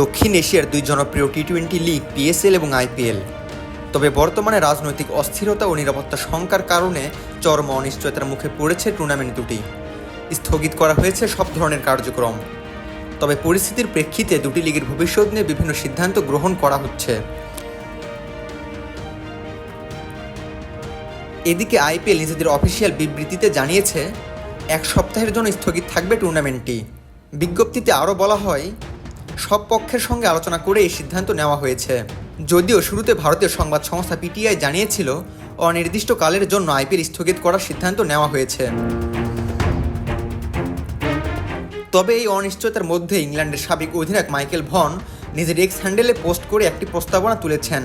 দক্ষিণ এশিয়ার দুই জনপ্রিয় টি টোয়েন্টি লিগ পিএসএল এবং আইপিএল তবে বর্তমানে রাজনৈতিক অস্থিরতা ও নিরাপত্তা শঙ্কার কারণে চরম অনিশ্চয়তার মুখে পড়েছে টুর্নামেন্ট দুটি। স্থগিত করা হয়েছে সব ধরনের কার্যক্রম। তবে পরিস্থিতির প্রেক্ষিতে দুটি লিগের ভবিষ্যৎ নিয়ে বিভিন্ন সিদ্ধান্ত গ্রহণ করা হচ্ছে। এদিকে আইপিএল নিজেদের অফিসিয়াল বিবৃতিতে জানিয়েছে, এক সপ্তাহের জন্য স্থগিত থাকবে টুর্নামেন্টটি। বিজ্ঞপ্তিতে আরও বলা হয় সব পক্ষের সঙ্গে আলোচনা করে এই সিদ্ধান্ত নেওয়া হয়েছে। যদিও শুরুতে ভারতীয় সংবাদ সংস্থা পিটিআই জানিয়েছিল, অনির্দিষ্টকালের জন্য আইপিএল স্থগিত করার সিদ্ধান্ত নেওয়া হয়েছে। তবে এই অনিশ্চয়তার মধ্যে ইংল্যান্ডের সাবেক অধিনায়ক মাইকেল ভন নিজের এক্স হ্যান্ডেলে পোস্ট করে একটি প্রস্তাবনা তুলেছেন।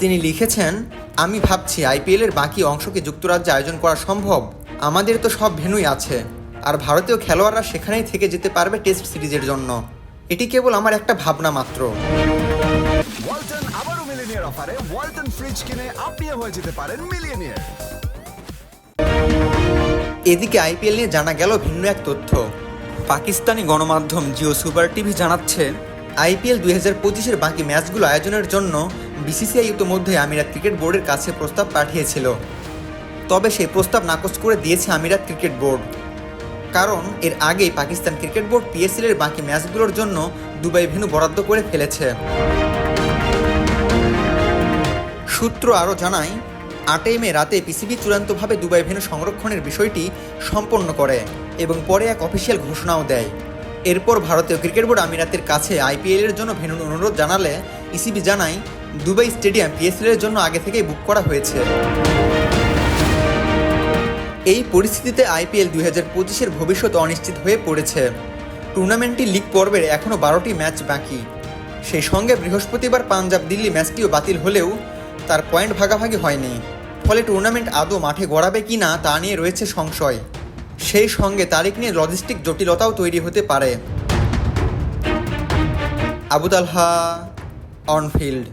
তিনি লিখেছেন, আমি ভাবছি আইপিএলের বাকি অংশকে যুক্তরাজ্যে আয়োজন করা সম্ভব। আমাদের তো সব ভেন্যুই আছে। আর ভারতীয় খেলোয়াড়রা সেখানেই থেকে যেতে পারবে টেস্ট সিরিজের জন্য। এটি কেবল আমার একটা ভাবনা মাত্র। ওয়ালটন আবারও মিলিনিয়ার অফারে ওয়ালটন ফ্রিজ কিনে আপনিও হয়ে যেতে পারেন মিলিয়নিয়ার। এদিকে আইপিএল নিয়ে জানা গেল ভিন্ন এক তথ্য। পাকিস্তানি গণমাধ্যম জিও সুপার টিভি জানাচ্ছে আইপিএল দুই হাজার পঁচিশের বাকি ম্যাচগুলো আয়োজনের জন্য বিসিসিআই ইতিমধ্যে আমিরাত ক্রিকেট বোর্ডের কাছে প্রস্তাব পাঠিয়েছিল। তবে সেই প্রস্তাব নাকচ করে দিয়েছে আমিরাত ক্রিকেট বোর্ড। কারণ এর আগেই পাকিস্তান ক্রিকেট বোর্ড পিএসএল এর বাকি ম্যাচগুলোর জন্য দুবাই ভেন্যু বরাদ্দ করে ফেলেছে। সূত্র আরও জানায়, আটই মে রাতে পিসিবি চূড়ান্তভাবে দুবাই ভেন্যু সংরক্ষণের বিষয়টি সম্পন্ন করে এবং পরে এক অফিসিয়াল ঘোষণাও দেয়। এরপর ভারতীয় ক্রিকেট বোর্ড আমিরাতের কাছে আইপিএল এর জন্য ভেন্যুর অনুরোধ জানালে ইসিবি জানায়, দুবাই স্টেডিয়াম পিএসএল এর জন্য আগে থেকেই বুক করা হয়েছে। এই পরিস্থিতিতে আইপিএল দুই হাজার পঁচিশের ভবিষ্যৎ অনিশ্চিত হয়ে পড়েছে। টুর্নামেন্টটি লিগ পর্বের এখনও বারোটি ম্যাচ বাকি। সেই সঙ্গে বৃহস্পতিবার পাঞ্জাব দিল্লি ম্যাচটিও বাতিল হলেও তার পয়েন্ট ভাগাভাগি হয়নি। ফলে টুর্নামেন্ট আদৌ মাঠে গড়াবে কি না তা নিয়ে রয়েছে সংশয়। সেই সঙ্গে তারিখ নিয়ে লজিস্টিক জটিলতাও তৈরি হতে পারে। আবুদালহা অনফিল্ড।